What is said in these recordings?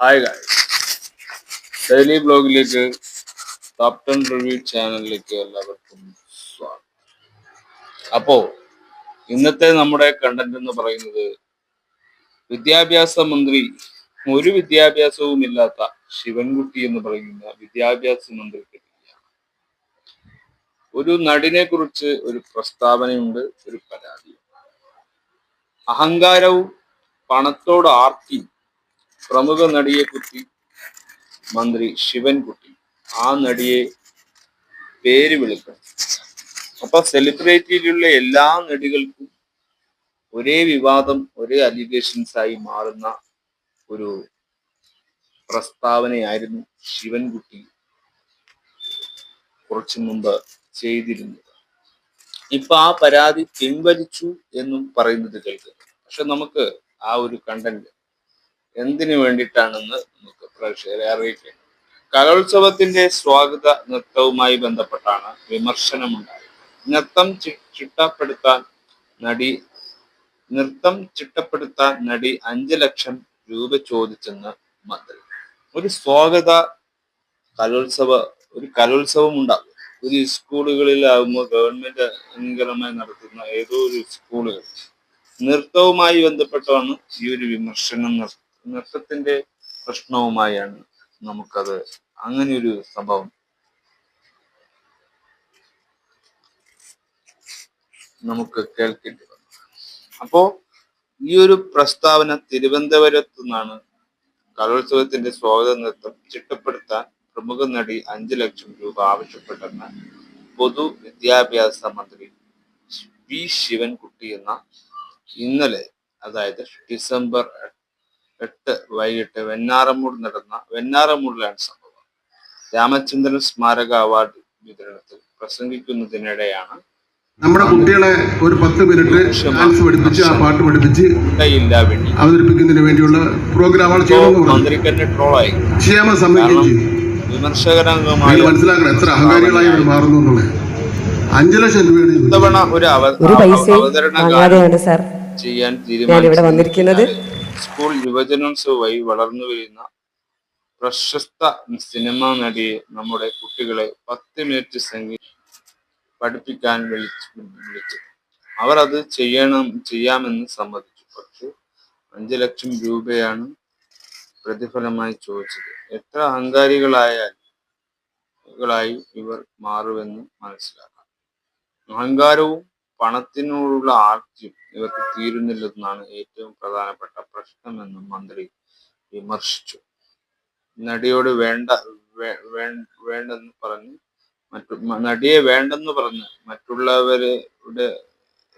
Hi ഗായ് daily ബ്ലോഗിലേക്ക് top ten review ചാനലിലേക്ക് എല്ലാവർക്കും സ്വാഗതം. അപ്പോ ഇന്നത്തെ നമ്മുടെ കണ്ടന്റ് എന്ന് പറയുന്നത് വിദ്യാഭ്യാസ മന്ത്രി ഒരു വിദ്യാഭ്യാസവും ഇല്ലാത്ത ശിവൻകുട്ടി എന്ന് പറയുന്ന വിദ്യാഭ്യാസ മന്ത്രിക്ക് ഒരു നടിനെ കുറിച്ച് ഒരു പ്രസ്താവനയുണ്ട് ഒരു പരാതി അഹങ്കാരവും പണത്തോട് ആർത്തി പ്രമുഖ നടിയെ കുത്തി മന്ത്രി ശിവൻകുട്ടി ആ നടിയെ പേര് വിളിക്കണം. അപ്പൊ സെലിബ്രിറ്റിയിലുള്ള എല്ലാ നടികൾക്കും ഒരേ വിവാദം ഒരേ അലിഗേഷൻസ് ആയി മാറുന്ന ഒരു പ്രസ്താവനയായിരുന്നു ശിവൻകുട്ടി കുറച്ചു മുമ്പ് ചെയ്തിരുന്നത്. ഇപ്പൊ ആ പരാതി പിൻവലിച്ചു എന്നും പറയുന്നത് കേൾക്കുന്നു പക്ഷെ നമുക്ക് ആ ഒരു കണ്ടന്റ് എന്തിനു വേണ്ടിയിട്ടാണെന്ന് നമുക്ക് പ്രേക്ഷകരെ അറിയിക്കാം. കലോത്സവത്തിന്റെ സ്വാഗത നൃത്തവുമായി ബന്ധപ്പെട്ടാണ് വിമർശനമുണ്ടായത്. നൃത്തം ചിട്ടപ്പെടുത്താൻ നടി നൃത്തം ചിട്ടപ്പെടുത്താൻ നടി അഞ്ച് ലക്ഷം രൂപ ചോദിച്ചെന്ന് മന്ത്രി. ഒരു സ്വാഗത കലോത്സവ ഒരു കലോത്സവം ഉണ്ടാകും ഒരു സ്കൂളുകളിലാകുമ്പോൾ ഗവൺമെന്റ് അംഗീകാരമായി നടത്തുന്ന ഏതോ ഒരു സ്കൂളുകൾ നൃത്തവുമായി ബന്ധപ്പെട്ടാണ് ഈ ഒരു വിമർശനം നൃത്തത്തിന്റെ പ്രശ്നവുമായാണ് നമുക്കത് അങ്ങനെ ഒരു സംഭവം. നമുക്ക് കേൾക്കേണ്ടി വന്നു. അപ്പോ ഈ ഒരു പ്രസ്താവന തിരുവനന്തപുരത്തു നിന്നാണ് കലോത്സവത്തിന്റെ സ്വാഗത നൃത്തം ചിട്ടപ്പെടുത്താൻ പ്രമുഖ നടി അഞ്ചു ലക്ഷം രൂപ ആവശ്യപ്പെട്ടെന്ന് പൊതു വിദ്യാഭ്യാസ മന്ത്രി പി ശിവൻകുട്ടി എന്ന ഇന്നലെ അതായത് ഡിസംബർ എട്ട് വൈകിട്ട് വെന്നാറമൂട് നടന്ന വെന്നാറമൂടിലാണ് സംഭവം. രാമചന്ദ്രൻ സ്മാരക അവാർഡ് വിതരണത്തിൽ പ്രസംഗിക്കുന്നതിനിടെയാണ് നമ്മുടെ കുട്ടികളെ ഒരു പത്ത് മിനിറ്റ് ഡാൻസ് പഠിപ്പിച്ച് ആ പാട്ട് പഠിപ്പിച്ച് അവതരിപ്പിക്കുന്നതിന് വേണ്ടിയുള്ള പ്രോഗ്രാമുകൾ ചെയ്യണമെന്ന് പറഞ്ഞു ചെയ്യാൻ സമ്മതിക്കുകയും ചെയ്തു. വിമർശകരംഗമായ നിങ്ങൾ മനസ്സിലാക്കണം എത്ര അഹങ്കാരികളായി അവർ മാറുന്നു എന്നുള്ളത് അഞ്ചു ലക്ഷം. ഇത്തവണ ഒരു അവതരണ ചെയ്യാൻ. സ്കൂൾ യുവജനോത്സവമായി വളർന്നു വരുന്ന പ്രശസ്ത സിനിമാ നടിയെ നമ്മുടെ കുട്ടികളെ പത്ത് മിനിറ്റ് സംഗീതം പഠിപ്പിക്കാൻ വിളിച്ചു വിളിച്ചു അവർ അത് ചെയ്യണം ചെയ്യാമെന്ന് സമ്മതിച്ചു പക്ഷെ അഞ്ചു ലക്ഷം രൂപയാണ് പ്രതിഫലമായി ചോദിച്ചത്. എത്ര അഹങ്കാരികളായാൽ ായി ഇവർ മാറുമെന്ന് മനസ്സിലാക്കാം. അഹങ്കാരവും പണത്തിനോടുള്ള ആർത്തിയും ഇവർക്ക് തീരുന്നില്ലെന്നാണ് ഏറ്റവും പ്രധാനപ്പെട്ട പ്രശ്നമെന്നും മന്ത്രി വിമർശിച്ചു. നടിയോട് വേണ്ട വേണ്ടെന്ന് പറഞ്ഞ് മറ്റു നടിയെ വേണ്ടെന്ന് പറഞ്ഞ് മറ്റുള്ളവരുടെ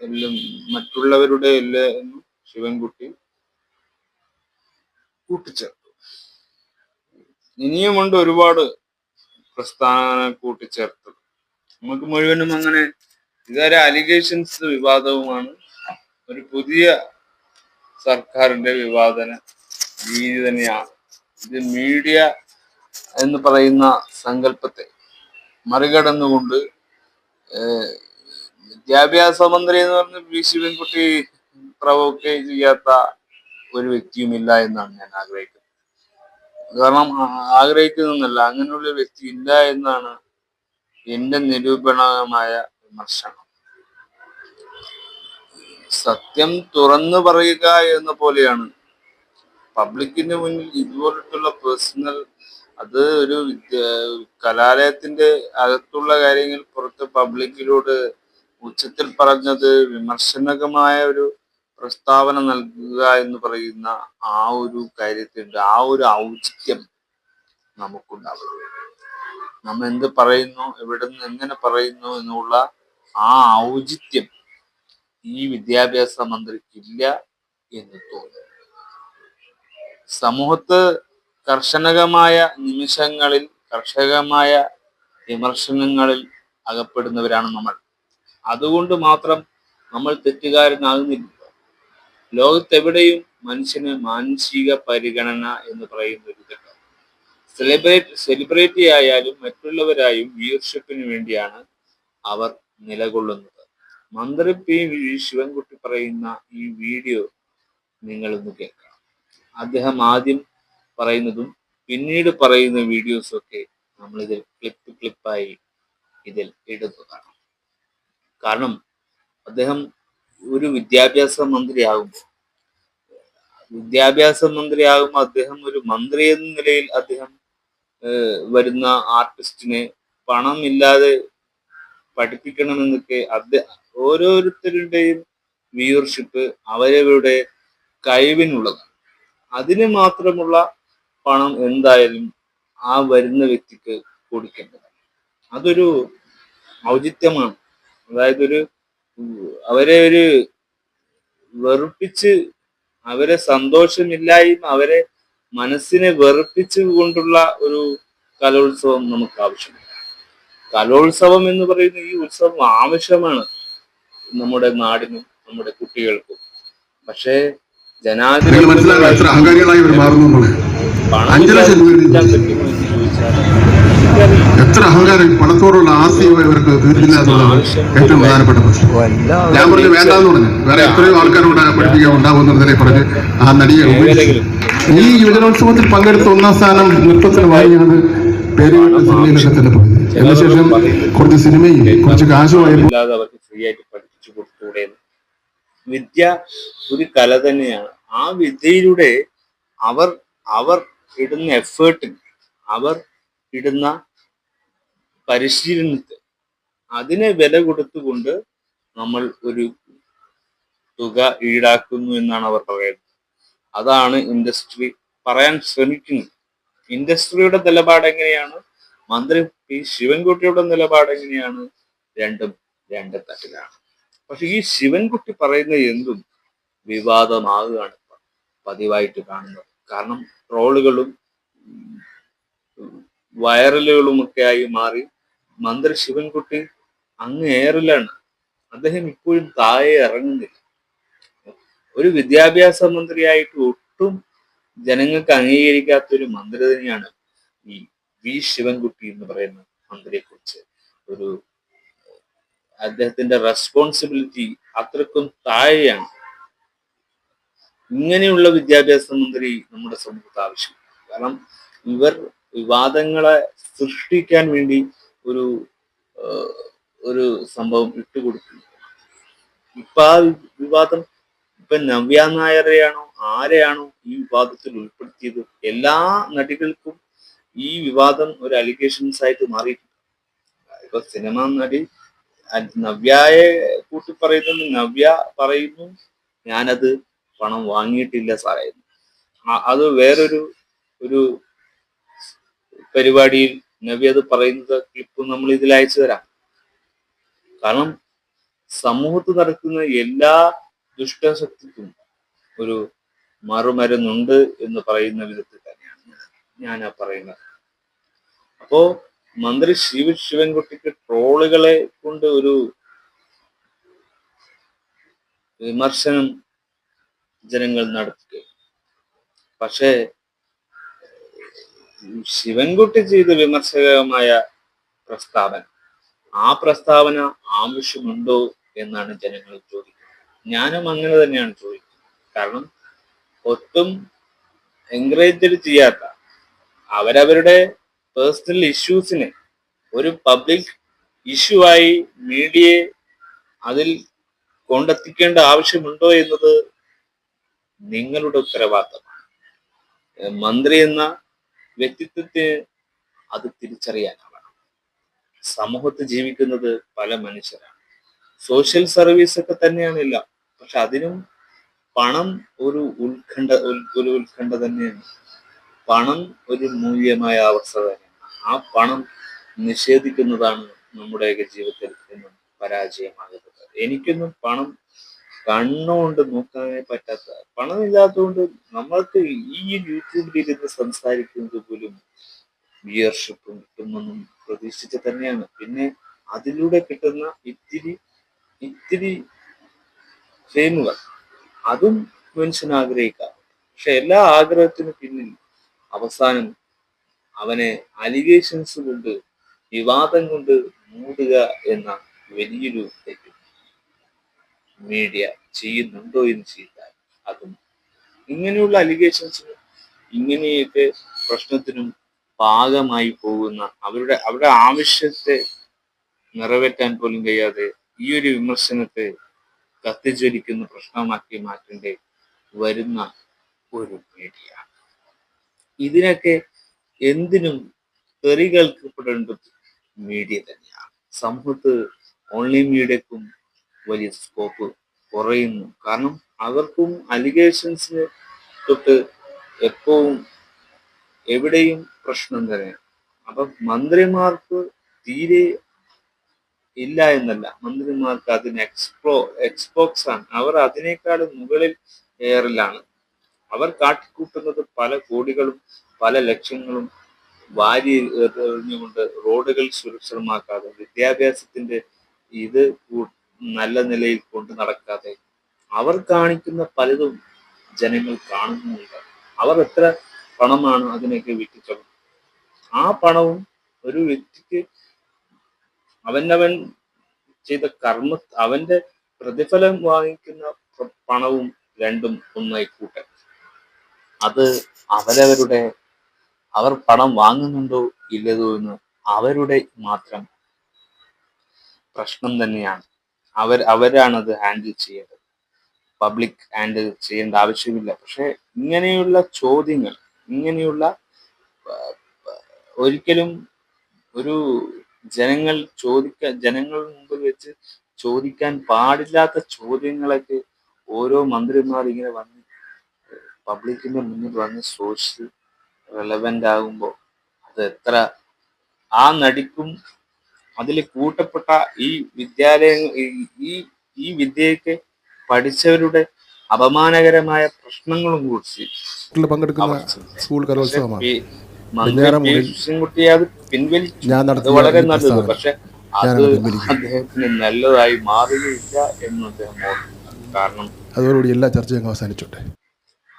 എല്ലാം മറ്റുള്ളവരുടെ എല്ലാം ശിവൻകുട്ടി കൂട്ടിച്ചേർത്തു. ഇനിയുമുണ്ട് ഒരുപാട് പ്രസ്ഥാന കൂട്ടിച്ചേർത്തത്. നമുക്ക് മുഴുവനും അങ്ങനെ ഇതൊരു അലിഗേഷൻസ് വിവാദവുമാണ്. ഒരു പുതിയ സർക്കാരിന്റെ വിവാദന രീതി തന്നെയാണ്. ഇത് മീഡിയ എന്ന് പറയുന്ന സങ്കല്പത്തെ മറികടന്നുകൊണ്ട് വിദ്യാഭ്യാസ മന്ത്രി എന്ന് പറഞ്ഞ വി ശിവൻകുട്ടി പ്രവോക്കെ ചെയ്യാത്ത ഒരു വ്യക്തിയുമില്ല എന്നാണ് ഞാൻ ആഗ്രഹിക്കുന്നത്. കാരണം ആഗ്രഹിക്കുന്നതല്ല അങ്ങനെയുള്ള വ്യക്തി ഇല്ല എന്നാണ് എന്റെ നിരൂപണമായ വിമർശനം. സത്യം തുറന്നു പറയുക എന്ന പോലെയാണ്. പബ്ലിക്കിന്റെ മുന്നിൽ ഇതുപോലുള്ള പേഴ്സണൽ അത് ഒരു കലാലയത്തിന്റെ അകത്തുള്ള കാര്യങ്ങൾ പുറത്ത് പബ്ലിക്കിലൂടെ ഉച്ചത്തിൽ പറഞ്ഞത് വിമർശനകമായ ഒരു പ്രസ്താവന നൽകുക എന്ന് പറയുന്ന ആ ഒരു കാര്യത്തിന്റെ ആ ഒരു ഔചിത്യം നമുക്കുണ്ടാവണം. നമ്മൾ എന്ത് പറയുന്നു എവിടെ നിന്ന് എങ്ങനെ പറയുന്നു എന്നുള്ള ആ ഔചിത്യം ഈ വിദ്യാഭ്യാസ മന്ത്രിക്കില്ല എന്ന് തോന്നുന്നു സമൂഹത്ത് കർശനകമായ നിമിഷങ്ങളിൽ കർഷകമായ വിമർശനങ്ങളിൽ അകപ്പെടുന്നവരാണ് നമ്മൾ. അതുകൊണ്ട് മാത്രം നമ്മൾ തെറ്റുകാരനാകുന്നില്ല. ലോകത്തെവിടെയും മനുഷ്യന് മാനസിക പരിഗണന എന്ന് പറയുന്ന ഒരു ഘട്ടം. സെലിബ്രേറ്റ് സെലിബ്രിറ്റി ആയാലും മറ്റുള്ളവരായും വ്യൂവർഷിപ്പിന് വേണ്ടിയാണ് അവർ നിലകൊള്ളുന്നത്. മന്ത്രി പി ശിവൻകുട്ടി പറയുന്ന ഈ വീഡിയോ നിങ്ങളൊന്ന് കേൾക്കണം. അദ്ദേഹം ആദ്യം പറയുന്നതും പിന്നീട് പറയുന്ന വീഡിയോസ് ഒക്കെ നമ്മളിതിൽ ക്ലിപ്പ് ക്ലിപ്പായി ഇതിൽ ഇടുന്നതാണ്. കാരണം അദ്ദേഹം ഒരു വിദ്യാഭ്യാസ മന്ത്രിയാകുമ്പോൾ വിദ്യാഭ്യാസ മന്ത്രിയാകുമ്പോൾ അദ്ദേഹം ഒരു മന്ത്രി എന്ന നിലയിൽ അദ്ദേഹം വരുന്ന ആർട്ടിസ്റ്റിനെ പണമില്ലാതെ പഠിപ്പിക്കണമെന്നൊക്കെ അദ്ദേഹം ഓരോരുത്തരുടെയും വ്യൂവർഷിപ്പ് അവരവരുടെ കഴിവിനുള്ളതാണ് അതിന് മാത്രമുള്ള പണം എന്തായാലും ആ വരുന്ന വ്യക്തിക്ക് കൊടുക്കേണ്ടതാണ്. അതൊരു ഔചിത്യമാണ്. അതായത് ഒരു അവരെ ഒരു വെറുപ്പിച്ച് അവരെ സന്തോഷമില്ലായ്മ അവരെ മനസ്സിനെ വെറുപ്പിച്ചു കൊണ്ടുള്ള ഒരു കലോത്സവം നമുക്ക് ആവശ്യമില്ല കലോത്സവം എന്ന് പറയുന്ന ഈ ഉത്സവം ആവശ്യമാണ് നമ്മുടെ നാടിനും നമ്മുടെ കുട്ടികൾക്കും. പക്ഷേ ജനാധിപത്യം പണം ചോദിച്ചാൽ. എത്ര അഹങ്കാരം പണത്തോടുള്ള ആസ്തിയും ഇവർക്ക് തീർക്കില്ല എന്നുള്ളതാണ് ഏറ്റവും പ്രധാനപ്പെട്ട പ്രശ്നം. ഞാൻ പറഞ്ഞു വേണ്ടാന്ന് പറഞ്ഞു. വേറെ എത്രയോ ആൾക്കാരോട് പഠിപ്പിക്കാൻ ഉണ്ടാവുന്നതിനെ പറഞ്ഞ് ആ നടിയെ ഈ യുവജനോത്സവത്തിൽ പങ്കെടുത്ത ഒന്നാം സ്ഥാനം നൃത്തത്തിന് വാങ്ങിയാണ് പേര് സിനിമയിലൊക്കെ തന്നെ പോയത് അതിനുശേഷം കുറച്ച് സിനിമയും കുറച്ച് കാശുമായി. വിദ്യ ഒരു കല തന്നെയാണ്. ആ വിദ്യയിലൂടെ അവർ അവർ ഇടുന്ന എഫേർട്ടിന് അവർ ഇടുന്ന പരിശീലനത്തിന് അതിനെ വില കൊടുത്തുകൊണ്ട് നമ്മൾ ഒരു തുക ഈടാക്കുന്നു എന്നാണ് അവർ പറയുന്നത്. അതാണ് ഇൻഡസ്ട്രി പറയാൻ ശ്രമിക്കുന്നത്. ഇൻഡസ്ട്രിയുടെ നിലപാട് എങ്ങനെയാണ്? മന്ത്രി പി ശിവൻകുട്ടിയുടെ നിലപാട് എങ്ങനെയാണ്? രണ്ടും രണ്ട് തട്ടിലാണ്. പക്ഷെ ഈ ശിവൻകുട്ടി പറയുന്ന എന്തും വിവാദമാകുകയാണ് പതിവായിട്ട് കാണുന്നത്. കാരണം ട്രോളുകളും വൈറലുകളും ഒക്കെ ആയി മാറി മന്ത്രി ശിവൻകുട്ടി അങ്ങ് ഏറിലാണ്. അദ്ദേഹം ഇപ്പോഴും താഴെ ഇറങ്ങുന്നില്ല. ഒരു വിദ്യാഭ്യാസ മന്ത്രിയായിട്ട് ഒട്ടും ജനങ്ങൾക്ക് അംഗീകരിക്കാത്ത ഒരു മന്ത്രി തന്നെയാണ് ഈ വി ശിവൻകുട്ടി എന്ന് പറയുന്ന മന്ത്രിയെ കുറിച്ച് ഒരു അദ്ദേഹത്തിന്റെ റെസ്പോൺസിബിലിറ്റി അത്രക്കും താഴെയാണ്. ഇങ്ങനെയുള്ള വിദ്യാഭ്യാസ മന്ത്രി നമ്മുടെ സമൂഹത്ത് ആവശ്യമില്ല. കാരണം ഇവർ വിവാദങ്ങളെ സൃഷ്ടിക്കാൻ വേണ്ടി ഒരു ഒരു സംഭവം ഇട്ടുകൊടുക്കുന്നു ഇപ്പൊ ആ വിവാദം ഇപ്പൊ നവ്യ നായരെയാണോ ആരെയാണോ ഈ വിവാദത്തിൽ ഉൾപ്പെടുത്തിയത്? എല്ലാ നടികൾക്കും ഈ വിവാദം ഒരു അലിഗേഷൻസ് ആയിട്ട് മാറിയിട്ടുണ്ട്. ഇപ്പൊ സിനിമ നടി നവ്യയെ കൂട്ടി പറയുന്നത് നവ്യ പറയുന്നു ഞാനത് പണം വാങ്ങിയിട്ടില്ല സാറേ. അത് വേറൊരു ഒരു പരിപാടിയിൽ നവ്യ അത് പറയുന്നത് ക്ലിപ്പ് നമ്മൾ ഇതിൽ അയച്ചു തരാം. കാരണം സമൂഹത്ത് നടക്കുന്ന എല്ലാ ദുഷ്ടശക്തിക്കും ഒരു മറുമരുന്നുണ്ട് എന്ന് പറയുന്ന വിധത്തിൽ തന്നെയാണ് ഞാൻ ആ പറയുന്നത്. അപ്പോ മന്ത്രി ശിവ ശിവൻകുട്ടിക്ക് ട്രോളുകളെ കൊണ്ട് ഒരു വിമർശനം ജനങ്ങൾ നടത്തുകയും പക്ഷേ ശിവൻകുട്ടി ചെയ്ത വിമർശകമായ പ്രസ്താവന. ആ പ്രസ്താവന ആവശ്യമുണ്ടോ എന്നാണ് ജനങ്ങൾ ചോദിക്കുന്നത്. ഞാനും അങ്ങനെ തന്നെയാണ് ചോദിക്കുന്നത്. കാരണം ഒട്ടും എൻകറേജ് ചെയ്യാത്ത അവരവരുടെ പേഴ്സണൽ ഇഷ്യൂസിനെ ഒരു പബ്ലിക് ഇഷ്യൂ ആയി മീഡിയയെ അതിൽ കൊണ്ടെത്തിക്കേണ്ട ആവശ്യമുണ്ടോ എന്നത് നിങ്ങളുടെ ഉത്തരവാദിത്തമാണ്. മന്ത്രി എന്ന വ്യക്തിത്വത്തിന് അത് തിരിച്ചറിയാനാവണം. സമൂഹത്ത് ജീവിക്കുന്നത് പല മനുഷ്യരാണ്. സോഷ്യൽ സർവീസ് ഒക്കെ തന്നെയാണ് പക്ഷെ അതിനും പണം ഒരു ഉത്കണ്ഠ ഒരു ഉത്കണ്ഠ തന്നെയാണ്. പണം ഒരു മൂല്യമായ അവസ്ഥ തന്നെയാണ്. ആ പണം നിഷേധിക്കുന്നതാണ് നമ്മുടെയൊക്കെ ജീവിതത്തിൽ എന്നും പരാജയമാകുന്നത്. എനിക്കൊന്നും പണം കണ്ണുകൊണ്ട് നോക്കാനേ പറ്റാത്ത പണമില്ലാത്തതുകൊണ്ട് നമ്മൾക്ക് ഈ യൂട്യൂബിൽ ഇരുന്ന് സംസാരിക്കുന്നത് പോലും വിയർഷിപ്പും കിട്ടുമെന്നും പ്രതീക്ഷിച്ച് തന്നെയാണ്. പിന്നെ അതിലൂടെ കിട്ടുന്ന ഇത്തിരി ഇത്തിരി ഫെയിമുകൾ അതും മനുഷ്യൻ ആഗ്രഹിക്കാം. പക്ഷെ എല്ലാ ആഗ്രഹത്തിനും പിന്നിൽ അവസാനം അവനെ അലിഗേഷൻസ് കൊണ്ട് വിവാദം കൊണ്ട് മൂടുക എന്ന വലിയൊരു മീഡിയ ചെയ്യുന്നുണ്ടോ എന്ന് ചെയ്താൽ അതും ഇങ്ങനെയുള്ള അലിഗേഷൻസിന് ഇങ്ങനെയൊക്കെ പ്രശ്നത്തിനും ഭാഗമായി പോകുന്ന അവരുടെ അവരുടെ ആവശ്യത്തെ നിറവേറ്റാൻ പോലും കഴിയാതെ ഈ ഒരു വിമർശനത്തെ കത്തിജ്വലിക്കുന്ന പ്രശ്നമാക്കി മാറ്റേണ്ടി വരുന്ന ഒരു മീഡിയ ഇതിനൊക്കെ എന്തിനും തെറി കേൾക്കപ്പെടേണ്ടത് മീഡിയ തന്നെയാണ്. സമൂഹത്ത് ഓൺലൈൻ മീഡിയക്കും വലിയ സ്കോപ്പ് കുറയുന്നു. കാരണം അവർക്കും അലിഗേഷൻസിന് തൊട്ട് എപ്പോഴും എവിടെയും പ്രശ്നം തന്നെ അപ്പൊ മന്ത്രിമാർക്ക് തീരെ ഇല്ല എന്നല്ല. മന്ത്രിമാർക്ക് അതിന് എക്സ്പ്ലോ എക്സ്പോക്സ് ആണ്. അവർ അതിനേക്കാൾ മുകളിൽ എയറിലാണ് അവർ കാട്ടിക്കൂട്ടുന്നത് പല കോടികളും പല ലക്ഷ്യങ്ങളും വാരി എറിഞ്ഞുകൊണ്ട് റോഡുകൾ സുരക്ഷിതമാക്കാതെ വിദ്യാഭ്യാസത്തിന്റെ ഇത് നല്ല നിലയിൽ കൊണ്ടു നടക്കാതെ അവർ കാണിക്കുന്ന പലതും ജനങ്ങൾ കാണുന്നുമുണ്ട് അവർ എത്ര പണമാണ് അതിനൊക്കെ വിറ്റിച്ചത് ആ പണവും ഒരു വ്യക്തിക്ക് അവനവൻ ചെയ്ത കർമ്മ അവന്റെ പ്രതിഫലം വാങ്ങിക്കുന്ന പണവും രണ്ടും ഒന്നായി കൂട്ടൻ അത് അവരവരുടെ അവർ പണം വാങ്ങുന്നുണ്ടോ ഇല്ലതോ എന്ന് അവരുടെ മാത്രം പ്രശ്നം തന്നെയാണ്. അവർ അവരാണ് അത് ഹാൻഡിൽ ചെയ്യേണ്ടത്. പബ്ലിക് ഹാൻഡിൽ ചെയ്യേണ്ട ആവശ്യമില്ല. പക്ഷെ ഇങ്ങനെയുള്ള ചോദ്യങ്ങൾ ഇങ്ങനെയുള്ള ഒരിക്കലും ഒരു ജനങ്ങൾ ചോദിക്കാൻ ജനങ്ങൾ മുമ്പിൽ വെച്ച് ചോദിക്കാൻ പാടില്ലാത്ത ചോദ്യങ്ങളൊക്കെ ഓരോ മന്ത്രിമാർ ഇങ്ങനെ വന്ന് പബ്ലിക്കിന്റെ മുന്നിൽ വന്ന് സോഷ്യൽ റെലവെന്റ് ആകുമ്പോൾ അത് എത്ര ആ നടിക്കും അതിൽ കൂട്ടപ്പെട്ട ഈ വിദ്യാലയ ഈ- ഈ വിദ്യയൊക്കെ പഠിച്ചവരുടെ അപമാനകരമായ പ്രശ്നങ്ങളും കുറിച്ച് പങ്കെടുക്കുന്ന സ്കൂൾ കലോത്സവമാണ്. അത് പിൻവലിച്ചു. വളരെ നല്ലത്. പക്ഷെ അത് അദ്ദേഹത്തിന് നല്ലതായി മാറുകയില്ല എന്ന് അദ്ദേഹം കാരണം അതോടുകൂടി എല്ലാ ചർച്ചയും അവസാനിച്ചോട്ടെ.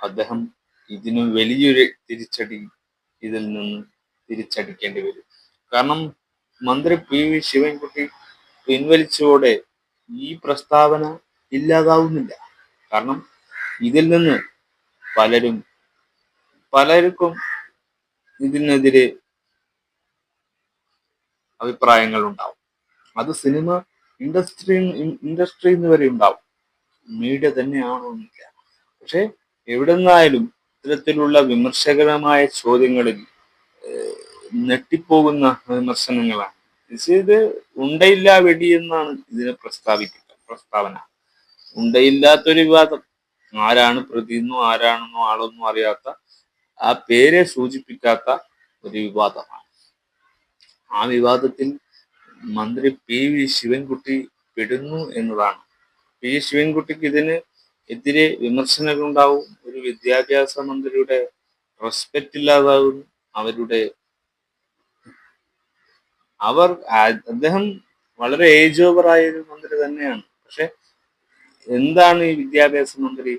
അദ്ദേഹം ഇതിന് വലിയൊരു തിരിച്ചടി ഇതിൽ നിന്ന് തിരിച്ചടിക്കേണ്ടി വരും. കാരണം മന്ത്രി പി വി ശിവൻകുട്ടി പിൻവലിച്ചതോടെ ഈ പ്രസ്താവന ഇല്ലാതാവുന്നില്ല. കാരണം ഇതിൽ നിന്ന് പലരും പലർക്കും ഇതിനെതിരെ അഭിപ്രായങ്ങൾ ഉണ്ടാവും അത് സിനിമ ഇൻഡസ്ട്രി ഇൻഡസ്ട്രി എന്ന് വരെ ഉണ്ടാവും. മീഡിയ തന്നെയാണോ എന്നില്ല പക്ഷെ എവിടെ നിന്നായാലും ഇത്തരത്തിലുള്ള വിമർശകരമായ ചോദ്യങ്ങളിൽ ഏഹ്, നെട്ടിപ്പോകുന്ന വിമർശനങ്ങളാണ്. ഇത് ഉണ്ടയില്ല വെടി എന്നാണ് ഇതിനെ പ്രസ്താവിക്കുക പ്രസ്താവന. ഉണ്ടയില്ലാത്തൊരു വിവാദം. ആരാണ് പ്രതി എന്നോ ആരാണെന്നോ ആളൊന്നും അറിയാത്ത ആ പേരെ സൂചിപ്പിക്കാത്ത ഒരു വിവാദമാണ്. ആ വിവാദത്തിൽ മന്ത്രി പി വി ശിവൻകുട്ടി പെടുന്നു എന്നതാണ്. പി ശിവൻകുട്ടിക്ക് ഇതിന് എതിരെ വിമർശനങ്ങളുണ്ടാവും. ഒരു വിദ്യാഭ്യാസ മന്ത്രിയുടെ റെസ്പെക്റ്റ് ഇല്ലാതാകുന്നു. അവരുടെ അവർ അദ്ദേഹം വളരെ ഏജ് ഓവർ ആയ ഒരു മന്ത്രി തന്നെയാണ്. പക്ഷെ എന്താണ് ഈ വിദ്യാഭ്യാസ മന്ത്രി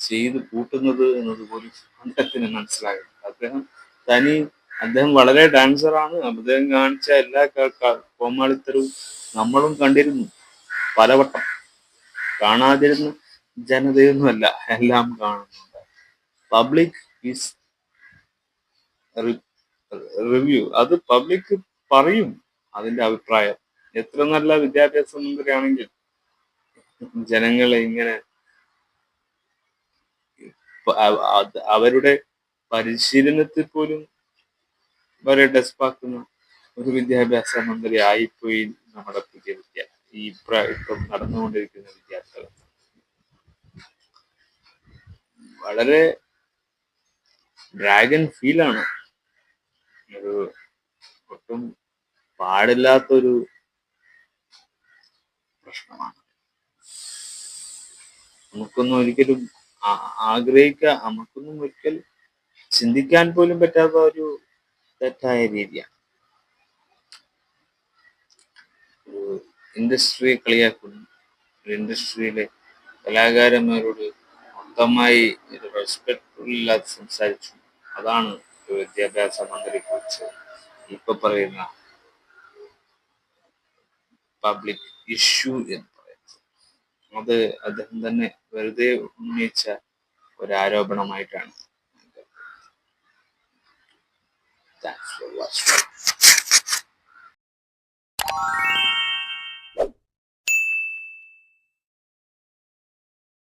ചെയ്ത് കൂട്ടുന്നത് എന്നത് പോലും അദ്ദേഹത്തിന് മനസ്സിലാകും അദ്ദേഹം തനി അദ്ദേഹം വളരെ ഡാൻസറാണ് അദ്ദേഹം കാണിച്ച എല്ലാ കോമാളിത്തരവും നമ്മളും കണ്ടിരുന്നു പലവട്ടം. കാണാതിരുന്ന ജനതയൊന്നുമല്ല എല്ലാം കാണുന്നുണ്ട്. പബ്ലിക് ഈസ് റിവ്യൂ അത് പബ്ലിക് പറയും അതിന്റെ അഭിപ്രായം. എത്ര നല്ല വിദ്യാഭ്യാസ മന്ത്രിയാണെങ്കിൽ ജനങ്ങളെ ഇങ്ങനെ അവരുടെ പരിശീലനത്തിൽ പോലും വരെ ഡെസ്പാക്കുന്ന ഒരു വിദ്യാഭ്യാസ മന്ത്രി ആയിപ്പോയി നമ്മുടെ പുതിയ വിദ്യ ഈ ഇപ്പം നടന്നുകൊണ്ടിരിക്കുന്ന വിദ്യാർത്ഥികൾ. വളരെ ഡ്രാഗൺ ഫീലാണ് ഒരു ഒട്ടും പാടില്ലാത്തൊരു പ്രശ്നമാണ്. നമുക്കൊന്നും ഒരിക്കലും ആഗ്രഹിക്കുക നമുക്കൊന്നും ഒരിക്കൽ ചിന്തിക്കാൻ പോലും പറ്റാത്ത ഒരു തെറ്റായ രീതിയാണ്. ഇൻഡസ്ട്രിയെ കളിയാക്കുന്നു. ഒരു ഇൻഡസ്ട്രിയിലെ കലാകാരന്മാരോട് മൊത്തമായി ഒരു റെസ്പെക്ട് ഇല്ലാതെ സംസാരിച്ചു. അതാണ് വിദ്യാഭ്യാസ മന്ത്രിയെ കുറിച്ച് ഇപ്പൊ പറയുന്ന പബ്ലിക് ഇഷ്യൂ എന്ന് പറയുന്നത് അത് അദ്ദേഹം തന്നെ വെറുതെ ഉന്നയിച്ച ഒരു ആരോപണമായിട്ടാണ് Thanks for watching.